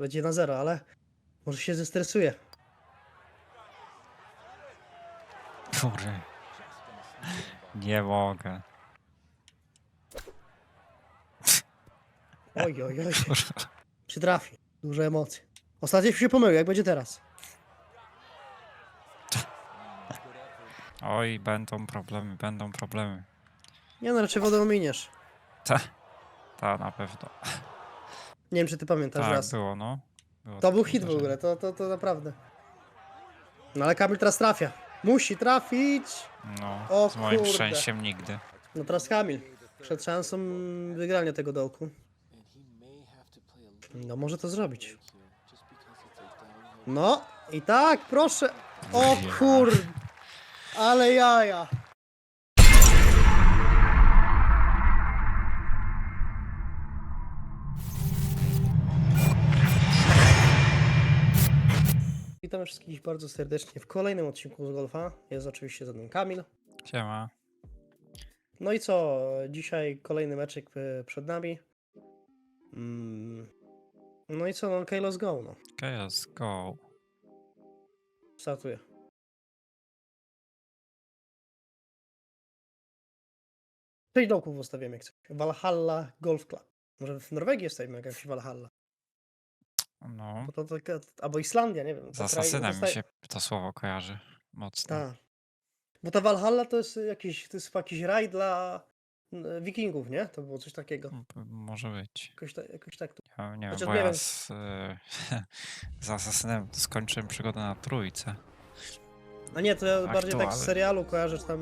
Będzie na zero, ale może się zestresuje. Kurde. Nie mogę. Oj, oj, oj. Czy trafi? Duże emocje. Ostatnio się pomylił, jak będzie teraz? Oj, będą problemy, będą problemy. Nie no, raczej wodę ominiesz. Ta, ta na pewno. Nie wiem, czy ty pamiętasz Tak, raz. było, no. Było To takie był hit w ogóle, to, to, to naprawdę. No ale Kamil teraz trafia. Musi trafić! No, O z moim kurde. szczęściem nigdy. No teraz Kamil. Przed szansą wygrania tego dołku. No może to zrobić. No i tak, proszę. O kur... Ale jaja. Witam wszystkich bardzo serdecznie w kolejnym odcinku z Golfa. Jest oczywiście ze mną Kamil. Siema. No i co? Dzisiaj kolejny meczek e, przed nami. Mm. No i co? No, okay, let's go. No. Okay, let's go. Startuję. Sześć dołków ustawiamy jak coś. Valhalla Golf Club. Może w Norwegii jest jakaś Valhalla. No, Bo to, taka- albo Islandia, nie wiem. z to kraj- asasynem to mi się to słowo kojarzy mocno. Tak. Bo ta Valhalla to jest jakiś, to jest jakiś raj dla mm, wikingów, nie? To było coś takiego. M- p- Może być. Jakoś, ta, jakoś tak. to- Ja nie wiem, Chociaż bo nie ja wiem. z, z asasynem skończyłem przygodę na trójce. A nie, to ja bardziej to, tak z serialu kojarzę, że tam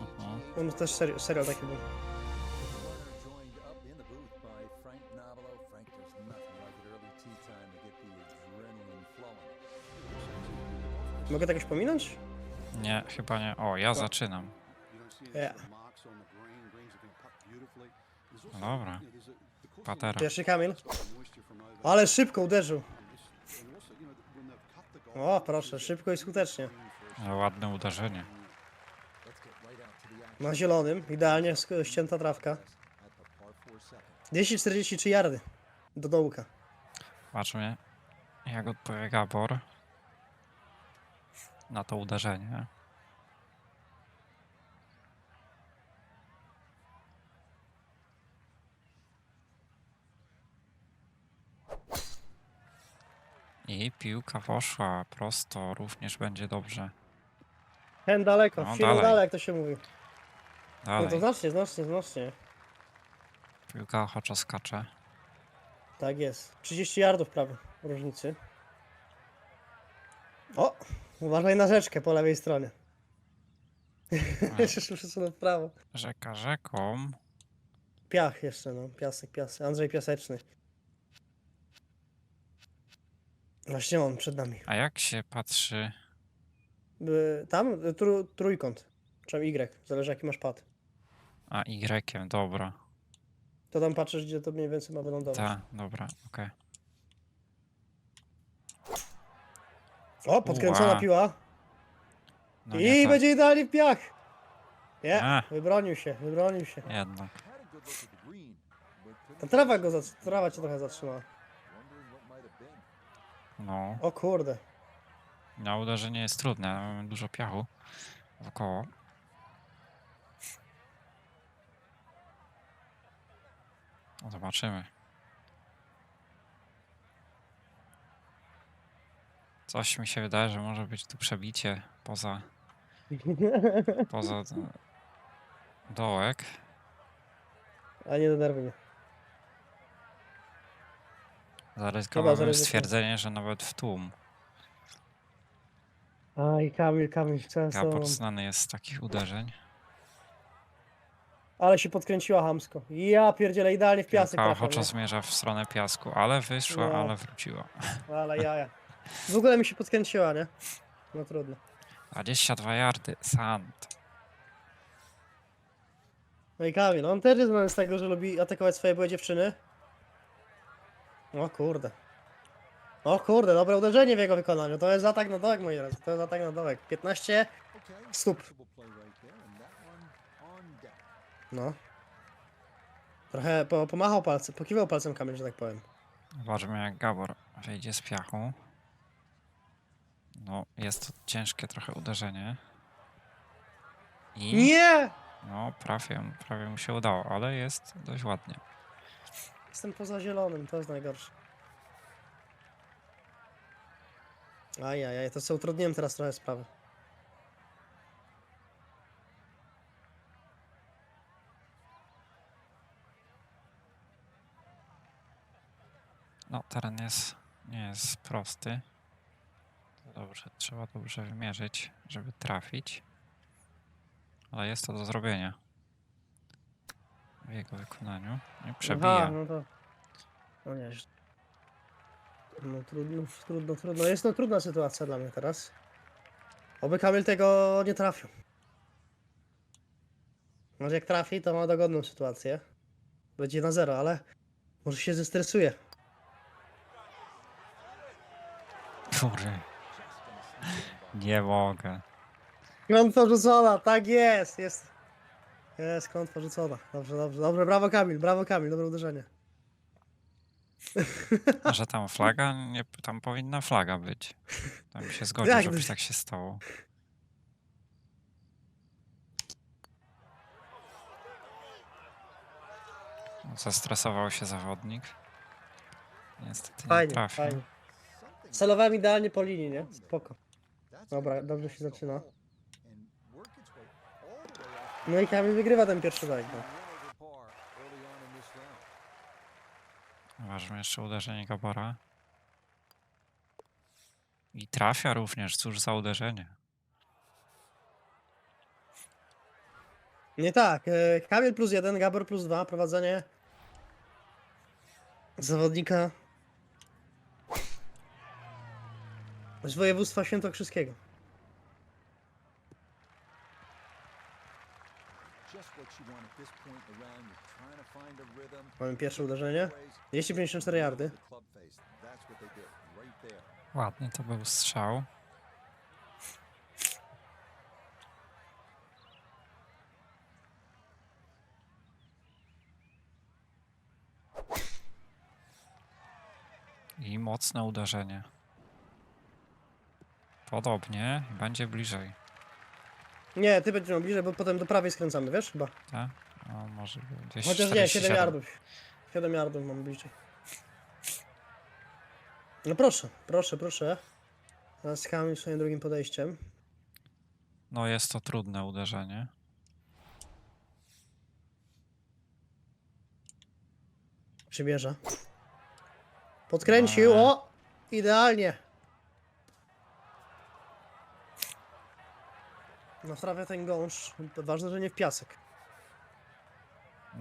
Mhm. on też seri- serial taki był. Mogę tak jakoś pominąć? Nie, chyba nie. O, ja zaczynam. Ja. No dobra. Patera. Pierwszy Kamil. Ale szybko uderzył. O, proszę, szybko i skutecznie. Ale ładne uderzenie. Na zielonym, idealnie sk- ścięta trawka. 243 yardy do dołka. Zobaczmy, jak odpowie Gabor na to uderzenie. I piłka poszła prosto, również będzie dobrze. Ten daleko, No, no, dalej. dalej, jak to się mówi. No Dalej, to znacznie, znacznie, znacznie. piłka ochoczo skacze. Tak jest. 30 yardów prawie różnicy. O! Uważaj na rzeczkę po lewej stronie. Jeszcze się przesunął w prawo. Rzeka rzeką. Piach jeszcze, no. Piasek, piasek. Andrzej Piaseczny. Właśnie on przed nami. A jak się patrzy? Y, Tam y, tru, trójkąt. Czy Y, zależy jaki masz pad. A, Y, dobra. To tam patrzysz, gdzie to mniej więcej ma wylądować. Tak, dobra, okej. O, podkręcona Ua. piła. No I tak, będzie idealnie w piach. Nie, A. wybronił się, wybronił się. jednak. Ta trawa go, zat- trawa cię trochę zatrzymała. No, O kurde. na uderzenie jest trudne, mamy dużo piachu wokoło. No, zobaczymy. Coś mi się wydaje, że może być tu przebicie poza, poza d- dołek. A nie denerwuj mnie. Zaryzykowałem zaryzykuj. stwierdzenie, że nawet w tłum. Aj, Kamil, Kamil, często. Gabor znany jest z takich uderzeń. Ale się podkręciła hamsko. Ja pierdzielę, idealnie w piasek Piłka trafiam, ochoczo nie? zmierza w stronę piasku, ale wyszła, No. ale wróciła. Ale jaja. W ogóle mi się podkręciła, nie? No trudno. 22 yardy, sand. No i Kamil, on też jest znany z tego, że lubi atakować swoje byłe dziewczyny. O kurde. O kurde, dobre uderzenie w jego wykonaniu. To jest atak na dołek, moi drodzy. To jest atak na dołek. 15 Okay, stóp. No. Trochę po, pomachał palcem, pokiwał palcem Kamil, że tak powiem. Zobaczmy jak Gabor Wyjdzie z piachu. No, jest to ciężkie trochę uderzenie. I Nie! no, prawie, prawie mu się udało, ale jest dość ładnie. Jestem poza zielonym, to jest najgorsze. Ajajaj, to co utrudniłem teraz trochę sprawę. No, teren jest, nie jest prosty. Dobrze, trzeba dobrze wymierzyć, żeby trafić. Ale jest to do zrobienia. W jego wykonaniu. I przebija. Aha, no to... No nie, no trudno, trudno, trudno. Jest to trudna sytuacja dla mnie teraz. Oby Kamil tego nie trafił. Może jak trafi, to ma dogodną sytuację. Będzie na zero, ale może się zestresuje. Kurde. Nie mogę. Klątwa rzucona, tak jest, jest. Jest klątwa rzucona. Dobrze, dobrze, dobrze, brawo Kamil, brawo Kamil, dobre uderzenie. A że tam flaga? Nie, tam powinna flaga być. Tam się zgodził, Jak żeby to- tak się stało. Zestresował się zawodnik. Niestety nie Fajnie, trafił. fajnie. Celowałem idealnie po linii, nie? Spoko. Dobra, dobrze się zaczyna. No i Kamil wygrywa ten pierwszy leg. No. Ważne jeszcze uderzenie Gabora. I trafia również, cóż za uderzenie. Nie tak, e, Kamil plus jeden, Gabor plus dwa, prowadzenie zawodnika z województwa świętokrzyskiego. Mamy pierwsze uderzenie. 254 yardy. Ładny to był strzał. I mocne uderzenie. Podobnie, będzie bliżej, Nie, ty będziesz miał bliżej, bo potem do prawej skręcamy, wiesz chyba. tak? O, może gdzieś Chociaż nie, 7 47. yardów. 7 yardów mam bliżej. No proszę, proszę, proszę. Teraz Kamil swoim drugim podejściem. No jest to trudne uderzenie. Przybierze. Podkręcił, Ale- o! Idealnie. Naprawia ten gąszcz. To ważne, że nie w piasek.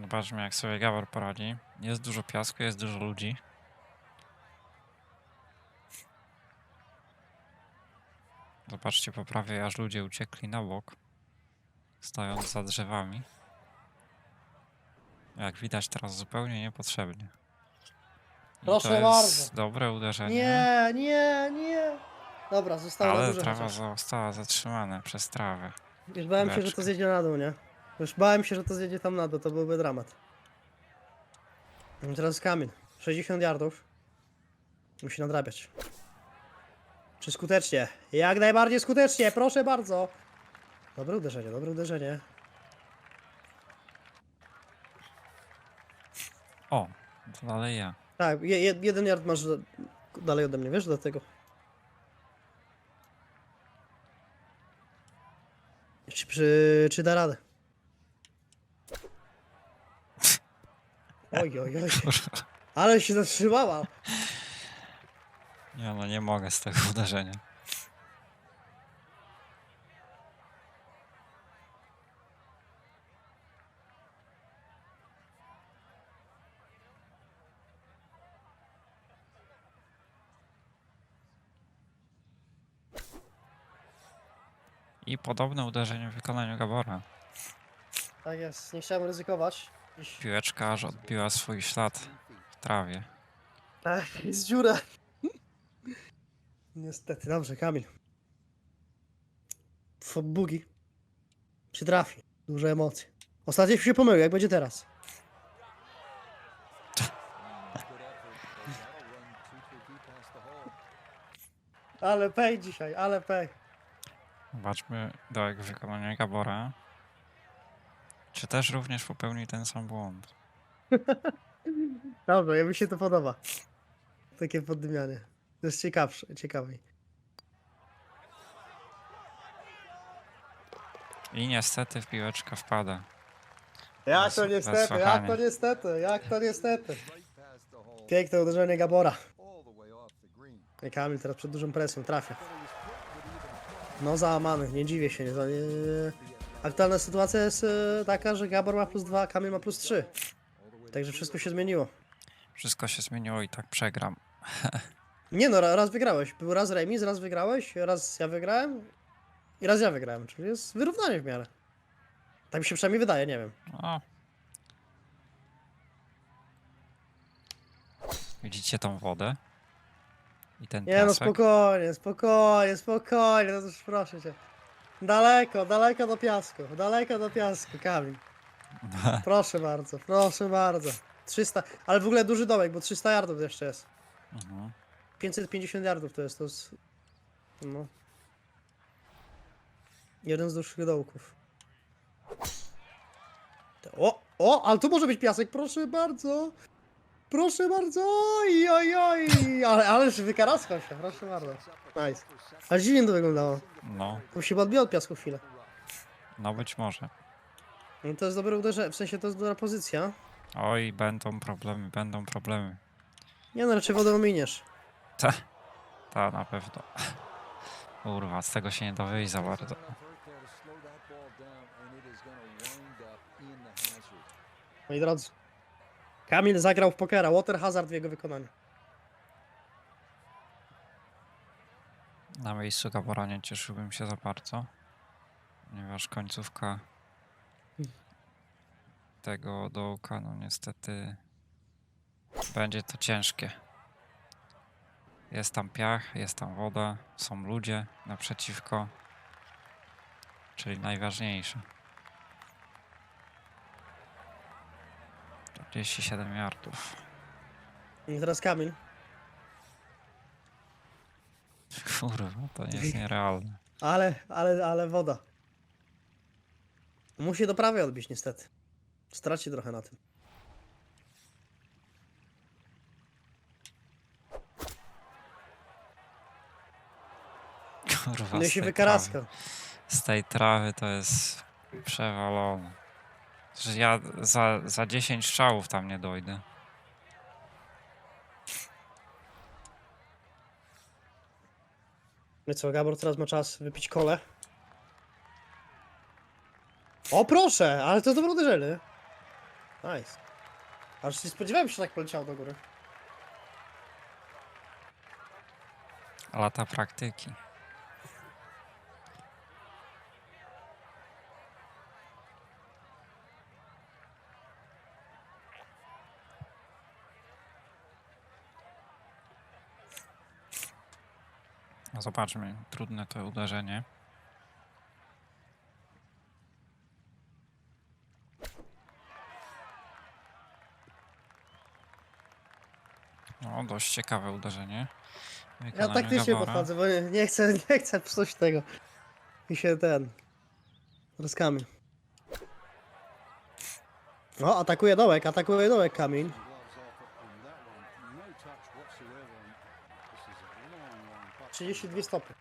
Zobaczmy jak sobie Gawar poradzi. Jest dużo piasku, jest dużo ludzi. Zobaczcie po prawej, aż ludzie uciekli na bok. Stojąc za drzewami. Jak widać teraz zupełnie niepotrzebnie. I Proszę to jest bardzo. dobre uderzenie. Nie, nie, nie. Dobra, zostało na ale górze trawa chociaż. została zatrzymana przez trawę. Już bałem się, że to zjedzie na dół, nie? Już bałem się, że to zjedzie tam na dół, to byłby dramat. Teraz Kamil. 60 yardów. Musi nadrabiać. Czy skutecznie? Jak najbardziej skutecznie, proszę bardzo. Dobre uderzenie, dobre uderzenie. O, to dalej ja. Tak, je, je, jeden yard masz dalej ode mnie, wiesz, do tego. Czy, czy, czy da radę? Oj, oj, oj. Ale się zatrzymała. Nie no, nie mogę z tego uderzenia. I podobne uderzenie w wykonaniu Gabora. Tak jest, nie chciałem ryzykować. Piłeczka aż odbiła swój ślad w trawie. Ech, jest dziura. Niestety, dobrze, Kamil. F- Bugi. Czy trafi? Duże emocje. Ostatnio się pomylił, jak będzie teraz? Ale pej dzisiaj, ale pej. Zobaczmy dołek wykonania Gabora. Czy też również popełni ten sam błąd? Dobrze, ja mi się to podoba. Takie poddymianie. To jest ciekawsze, ciekawej. I niestety w piłeczka wpada. Jak to bez niestety, jak to niestety, jak to niestety. Piękne uderzenie Gabora. I Kamil teraz przed dużą presją trafia. No załamany, nie dziwię się. Nie, nie... Aktualna sytuacja jest e, taka, że Gabor ma plus 2, Kamil ma plus 3. Także wszystko się zmieniło. Wszystko się zmieniło i tak przegram. Nie no, ra- raz wygrałeś. Był raz remis, raz wygrałeś, raz ja wygrałem i raz ja wygrałem. Czyli jest wyrównanie w miarę. Tak mi się przynajmniej wydaje, nie wiem. O. Widzicie tą wodę? I ten Nie no, piasek? spokojnie, spokojnie, spokojnie, no już proszę cię. Daleko, daleko do piasku, daleko do piasku, Kamil. Proszę bardzo, proszę bardzo. 300, ale w ogóle duży dołek, bo 300 yardów jeszcze jest. Mhm. 550 yardów to jest, to jest... No. Jeden z dłuższych dołków. O, o, ale tu może być piasek, proszę bardzo. Proszę bardzo, oj, oj, oj. Ale, ależ wykaraskał się, proszę bardzo. Nice. Ale dziwnie to wyglądało. No, To się odbiło od piasku chwilę. no być może. No to jest dobre uderzenie, w sensie to jest dobra pozycja. Oj, będą problemy, będą problemy. Nie no, raczej wodę ominiesz. Ta, ta na pewno. Kurwa, z tego się nie da wyjść za bardzo. Moi drodzy. Kamil zagrał w pokera, Water Hazard w jego wykonaniu. Na miejscu Gabora nie cieszyłbym się za bardzo, ponieważ końcówka tego dołka, no niestety będzie to ciężkie. Jest tam piach, jest tam woda, są ludzie naprzeciwko, czyli najważniejsze. 47 yardów. I teraz Kamil. Kurwa, to nie jest nierealne. Ale, ale, ale woda. Musi do prawej odbić niestety. Straci trochę na tym. Kurwa, No z i się tej wykaraskał. trawy- Z tej trawy to jest przewalone. Że ja za, za 10 strzałów tam nie dojdę. No i co, Gabor teraz ma czas wypić kole. O proszę, ale to dobre uderzenie. Nice. Aż nie spodziewałem się, że tak poleciał do góry. Lata praktyki. Zobaczmy, trudne to uderzenie. No, dość ciekawe uderzenie. Ja wykonaniu taktycznie Gabora. podchodzę, bo nie, nie chcę, nie chcę psuć tego. I się ten... Rozkami. O, atakuje dołek, atakuje dołek Kamil. 32 stopy.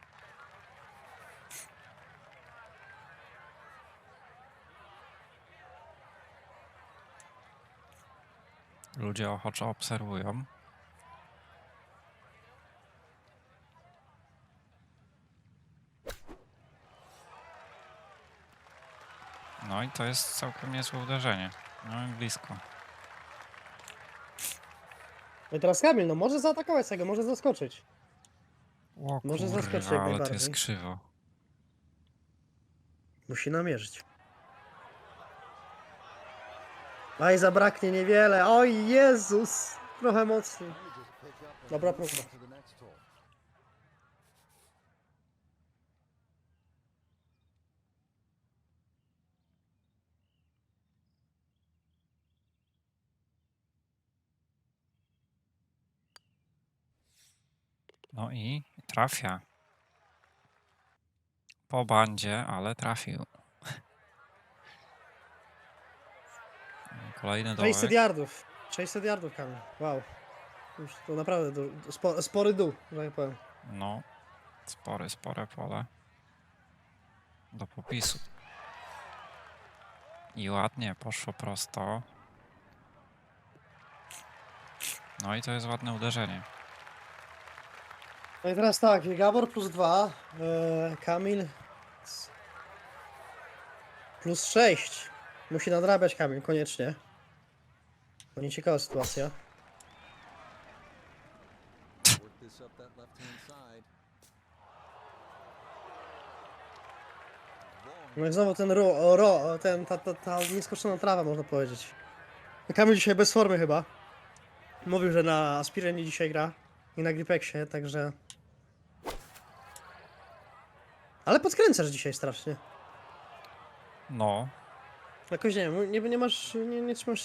Ludzie ochoczo obserwują. No i to jest całkiem niezłe uderzenie. No i blisko. No i teraz Kamil, no może zaatakować tego, może zaskoczyć. O Może zaskoczy jak kurwa, ale to najbardziej. jest krzywo. Musi namierzyć. Aj, zabraknie niewiele. Oj, Jezus! Trochę mocniej. Dobra próba. on to the next hole. No i trafia. Po bandzie, ale trafił. Kolejny 600 dołek. yardów. 600 yardów Kamil. Wow. Już to naprawdę du- spo, spory dół, że tak powiem. No, spory, spore pole. Do popisu. I ładnie poszło prosto. No i to jest ładne uderzenie. No i teraz tak, Gabor plus 2, e, Kamil plus 6. Musi nadrabiać Kamil, koniecznie. To nieciekawa sytuacja. No i znowu ten ro, ro ten, ta, ta, ta nieskoczona trawa, można powiedzieć. Kamil dzisiaj bez formy chyba. Mówił, że na Aspirie dzisiaj gra i na Gripexie, także... Ale podkręcasz dzisiaj strasznie. No, Jakoś nie wiem, nie, nie masz, nie, nie trzymasz...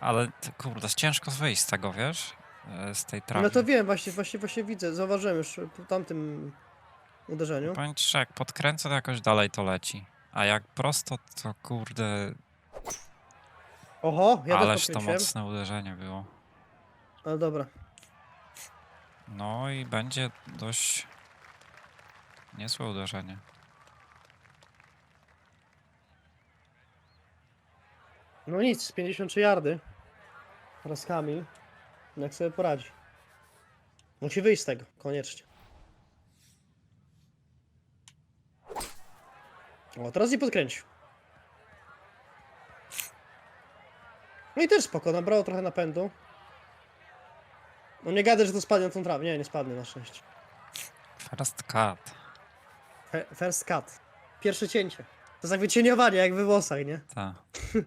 ale t- kurde, jest ciężko wyjść z tego, wiesz? E, Z tej trawy. No to wiem, właśnie, właśnie, właśnie widzę, zauważyłem już po tamtym uderzeniu. Powiem ci, że jak podkręcę, to jakoś dalej to leci. A jak prosto, to kurde, Oho, ja ależ też to podkręciłem, mocne uderzenie było. ale dobra. No i będzie dość niezłe uderzenie. No nic, 53 yardy. Teraz Kamil. Jak sobie poradzi. Musi wyjść z tego, koniecznie. O, teraz nie podkręcił. No i też spoko, nabrało trochę napędu. No nie gadaj, że to spadnie na tą trawę. Nie, nie spadnie na szczęście. First cut. Fe- First cut. Pierwsze cięcie. To jest jak wycieniowanie, jak we włosach, nie? Ta.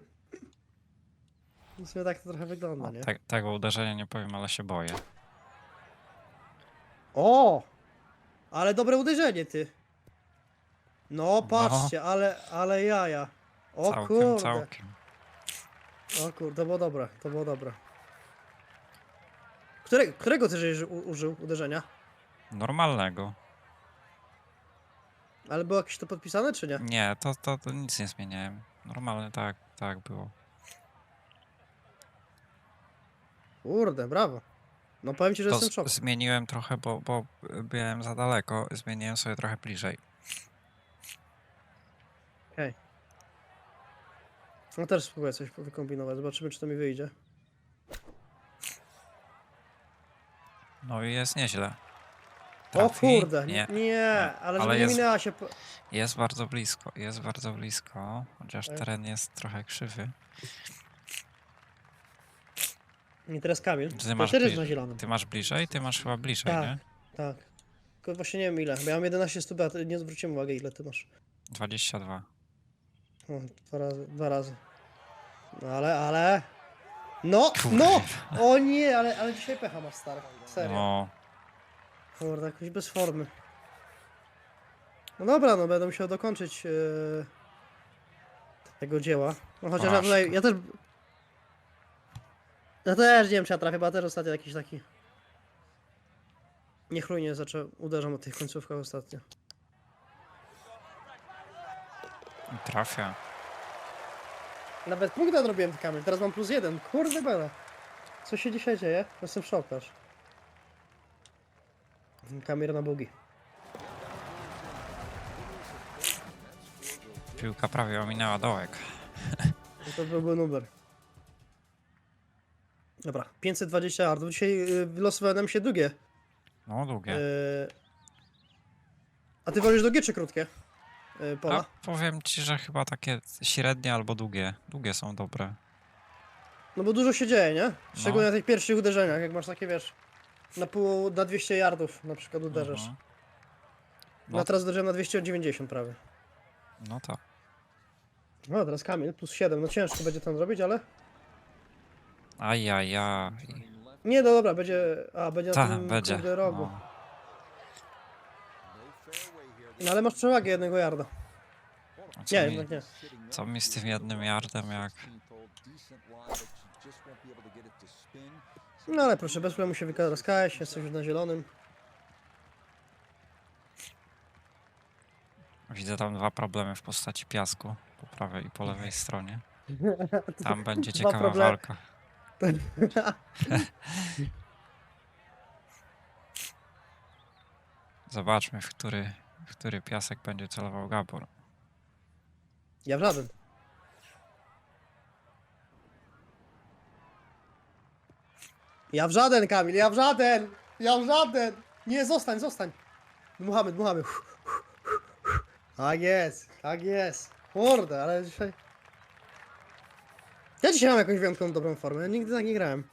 W sumie tak to trochę wygląda, nie? te, tego uderzenia nie powiem, ale się boję. O! Ale dobre uderzenie, ty. No, patrzcie, ale, ale jaja. O całkiem, kurde. całkiem. O kurde, to było dobre, to było dobre. Które, którego ty żeś u- użył uderzenia? Normalnego. Ale było jakieś to podpisane, czy nie? Nie, to, to, to nic nie zmieniałem. Normalnie tak, tak było. Kurde, brawo. No powiem ci, że To jestem w z, zmieniłem trochę, bo, bo byłem za daleko. Zmieniłem sobie trochę bliżej. No też spróbuję coś wykombinować, zobaczymy czy to mi wyjdzie. No i jest nieźle. O Trafi? kurde, Nie. nie, ale, ale nie jest- minęła się... Po... Jest bardzo blisko, jest bardzo blisko, chociaż Ej. teren jest trochę krzywy. I teraz Kamil. Ty masz, bli- na zielonym. ty masz bliżej? Ty masz chyba bliżej, Tak. nie? Tak. Tylko właśnie nie wiem ile. Ja mam 11 stóp, a nie zwróciłem uwagi ile ty masz. 22. O, dwa razy, dwa razy. No ale, ale... No, Kurde. no! O nie, ale, ale dzisiaj pecha masz stary. Serio. No, Kurde, jakoś bez formy. No dobra, no będę musiał dokończyć yy, tego dzieła. No chociaż ja Aż. tutaj, ja też... Ja też nie wiem czy ja trafię, bo ja też ostatnio jakiś taki... Niechlujnie zaczął, uderzam o tych końcówkach ostatnio. trafia. Nawet punkt nadrobiłem Kamil, teraz mam plus jeden. Kurde bela. Co się dzisiaj dzieje? Jestem w szoku aż. Kamil na bugi. Piłka prawie ominęła dołek. No To byłby numer. Dobra, 520 yardów. Dzisiaj y, nam się długie. No, długie. Y, a ty wolisz długie czy krótkie? Y, pola? A powiem ci, że chyba takie średnie albo długie. Długie są dobre. No bo dużo się dzieje, nie? Szczególnie No. na tych pierwszych uderzeniach, jak masz takie, wiesz, na pół, na 200 yardów na przykład uderzasz. Mhm. No No, teraz uderzyłem na 290 prawie. no tak. No teraz Kamil, plus 7. No ciężko będzie tam zrobić, ale... Ajajaj. Nie, no dobra, będzie... A, będzie na Tak, tym będzie. kurde rogu. No. No ale masz przewagę jednego yarda. A Co, Nie, mi, jednak nie. Co mi z tym jednym yardem, jak... No ale proszę, bez problemu się wykaraskałeś, jesteś już na zielonym. Widzę tam dwa problemy w postaci piasku po prawej i po lewej stronie. Tam będzie ciekawa problemy. walka. Zobaczmy, w który, w który piasek będzie celował Gabor. Ja w żaden. Ja w żaden, Kamil, ja w żaden! Ja w żaden! Nie, zostań, zostań! Dmuchamy, dmuchamy. Tak jest, tak jest. Kurde, ale dzisiaj... Ja dzisiaj mam jakąś wyjątkową dobrą formę, ja nigdy tak nie grałem.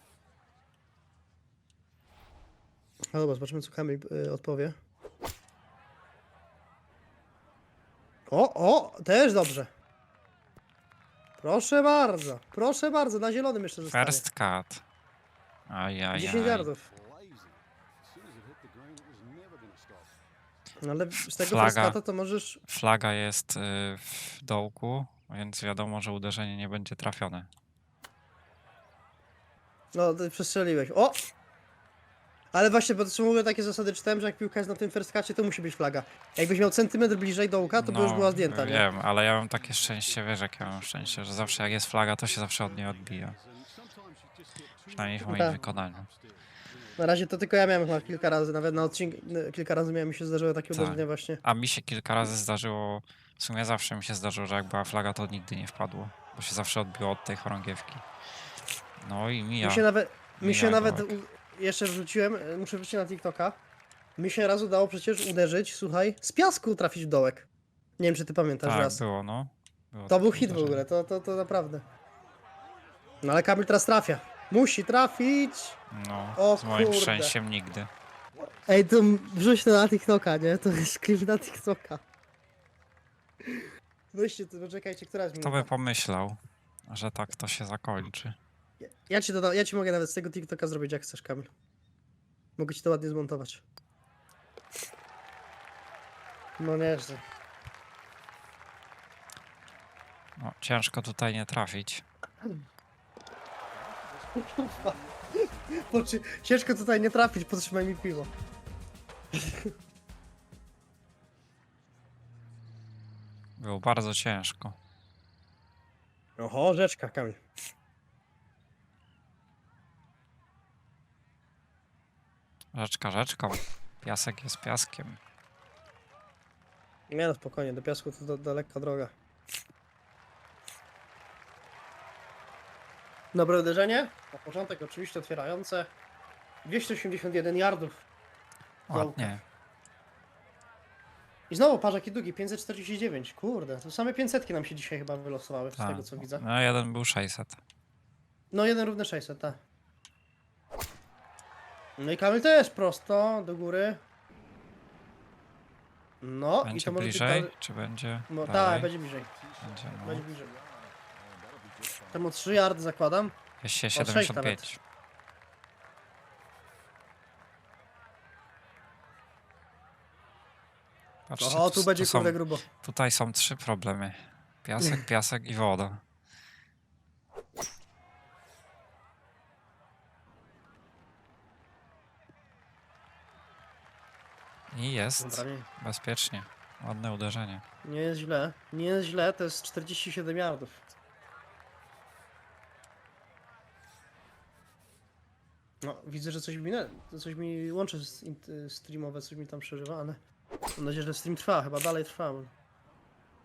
No dobra, zobaczymy co Kamil y, odpowie. O, o, też dobrze. Proszę bardzo, proszę bardzo, na zielonym jeszcze zostanie. First cut. 10 Ajajaj. yardów. Lazy. As soon as it hit the ground, it was never going to stop. No ale z tego Flaga. freskata to możesz... Flaga jest y, w dołku, więc wiadomo, że uderzenie nie będzie trafione. No, ty przestrzeliłeś. O! Ale właśnie, bo to mówię takie zasady czytałem, że jak piłka jest na tym ferskacie, to musi być flaga. Jakbyś miał centymetr bliżej dołka, to by już była zdjęta, nie? No, Wiem, ale ja mam takie szczęście, wiesz jak ja mam szczęście, że zawsze jak jest flaga, to się zawsze od niej odbija. Przynajmniej w Tak. moim wykonaniu. upstairs. Na razie to tylko ja miałem chyba kilka razy, nawet na odcinku, no, kilka razy miałem mi się zdarzyły takie Tak. uderzenia właśnie. A mi się kilka razy zdarzyło, w sumie zawsze mi się zdarzyło, że jak była flaga, to nigdy nie wpadło, bo się zawsze odbiło od tej chorągiewki. No i mija. Mi się nawet, mi się nawet dołek. u- jeszcze wrzuciłem, e, muszę wrzucić na TikToka, mi się raz udało przecież uderzyć, słuchaj, z piasku trafić w dołek. Nie wiem, czy ty pamiętasz Tak, raz. było, no. Było To takie był hit w uderzenie. ogóle, to, to, to naprawdę. No ale Kamil teraz trafia. Musi trafić. No, O z moim kurde. szczęściem nigdy. Ej, to wrzuć to na TikToka, nie? To jest klip na TikToka. Weźcie, to poczekajcie, która jest Kto by minuta? pomyślał, że tak to się zakończy. Ja- Ja ci, doda- ja ci mogę nawet z tego TikToka zrobić jak chcesz, Kamil. Mogę ci to ładnie zmontować. No nieźle. No, ciężko tutaj nie trafić. Poczy- ciężko tutaj nie trafić, potrzymaj mi piwo. Było bardzo ciężko. Oho, rzeczka, Kamil. Rzeczka rzeczką. Piasek jest piaskiem. Nie no, spokojnie, do piasku to, to daleka droga. Dobre uderzenie. Na początek oczywiście otwierające. 281 yardów. Ładnie. I znowu parzaki długi, 549. Kurde, to same 500 nam się dzisiaj chyba wylosowały, z Tak. tego co widzę. No, jeden był 600. No jeden równy 600, tak. No i Kamil też prosto, do góry. No i Będzie to może być... bliżej, czy będzie No tak, dalej? będzie bliżej. Będzie, no. Będzie bliżej. Temu 3 yardy zakładam. Się sześć 75. Patrzcie, O, tu, tu będzie tu są, kurde grubo. tutaj są trzy problemy. Piasek, piasek i woda. I jest Dobra, nie, bezpiecznie. Ładne uderzenie. nie jest źle. Nie jest źle, to jest 47 yardów. No, widzę, że coś mi, ne- coś mi int- streamowe, coś mi tam przeżywa, ale mam nadzieję, że stream trwa, chyba dalej trwa.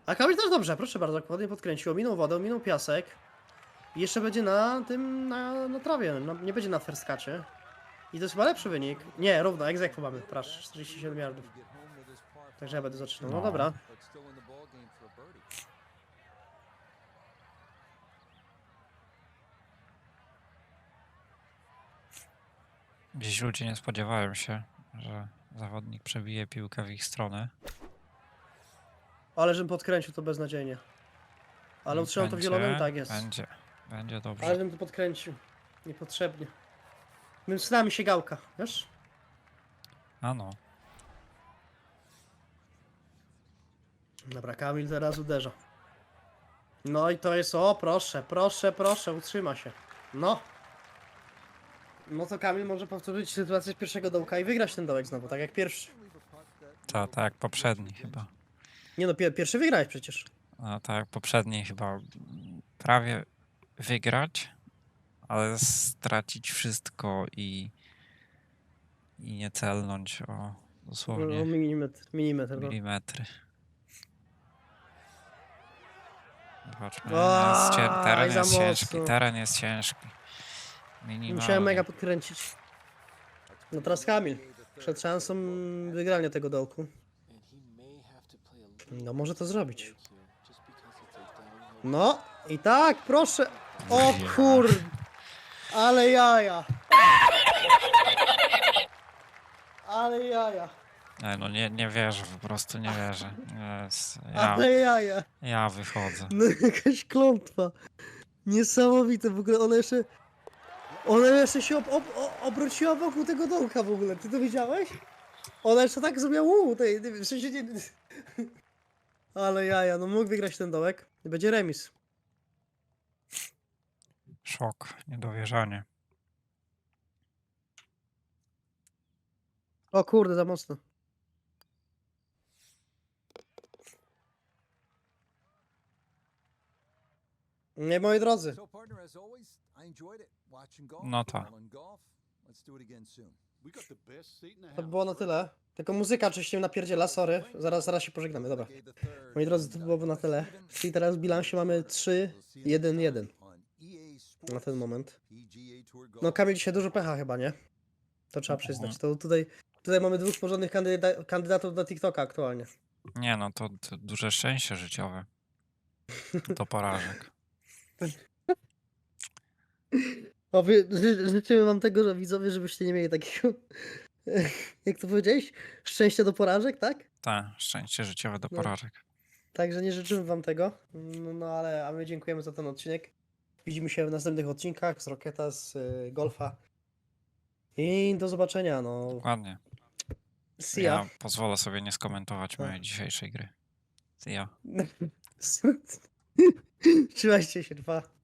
A Kamil też dobrze, proszę bardzo, ładnie podkręcił, minął wodę, minął piasek. I jeszcze będzie na tym, na, na trawie, no, nie będzie na ferskacie. I to jest chyba lepszy wynik. Nie, równo, egzekwo mamy, proszę, 47 yardów. Także ja będę zaczynał. No No. dobra. Dziś ludzie nie spodziewają się, że zawodnik przebije piłkę w ich stronę. Ale żebym podkręcił to beznadziejnie. Ale I utrzymam to w będzie- zielonym, tak jest. Będzie, będzie dobrze. Ale żebym to podkręcił. Niepotrzebnie. Bym z nami się gałka, wiesz? A no, Dobra, Kamil teraz uderza. No i to jest, o proszę, proszę, proszę, utrzyma się. No. No to Kamil może powtórzyć sytuację z pierwszego dołka i wygrać ten dołek znowu, tak jak pierwszy. tak ta, jak poprzedni chyba. Nie no, pier pierwszy wygrałeś przecież. No tak jak poprzedni chyba prawie wygrać, ale stracić wszystko i, i nie celnąć o No, dosłownie milimetr, milimetr. No. milimetry. Zobaczmy, Aaaa, jest cię, teren za jest ciężki, mocno. teren jest ciężki. Minimalnie. Musiałem mega podkręcić. No teraz Kamil. Przed szansą wygrania tego dołku. No może to zrobić. No i tak, proszę. O kur... Ale jaja. Ale jaja. Nie, no nie, nie wierzę, po prostu nie wierzę. Jest, ja, Ale jaja. ja wychodzę. No jakaś klątwa. Niesamowite w ogóle, ona jeszcze... Ona jeszcze się ob, ob, obróciła wokół tego dołka w ogóle, ty to widziałeś? Ona jeszcze tak zrobiła łu, tej, w sensie nie... Ale jaja, no mógł wygrać ten dołek. Będzie remis. Szok, niedowierzanie. O kurde, za mocno. Nie, moi drodzy. So, partner, as always, I enjoyed it watching golf. No tak. Calling golf. Let's do it again soon. We got the best seat in the To house. było na tyle. Tylko muzyka oczywiście napierdziela, sorry. Zaraz, zaraz się pożegnamy, dobra. Moi drodzy, to byłoby na tyle. Czyli teraz w bilansie mamy 3-1-1 na ten moment. No Kamil dzisiaj dużo pecha chyba, nie? To trzeba przyznać. To tutaj, tutaj mamy dwóch porządnych kandyda kandydatów do TikToka aktualnie. Nie no, to, to duże szczęście życiowe. Do porażek. No, życzymy wam tego, że widzowie, żebyście nie mieli takiego, jak to powiedziałeś, szczęścia do porażek, tak? Tak, szczęście życiowe do No. porażek. Także nie życzymy wam tego. No, no ale a my dziękujemy za ten odcinek. Widzimy się w następnych odcinkach z Roketa, z y, Golfa. I do zobaczenia, no. Ładnie. See ya. Ja pozwolę sobie nie skomentować mojej tak. dzisiejszej gry. Ja. 13 się dwa.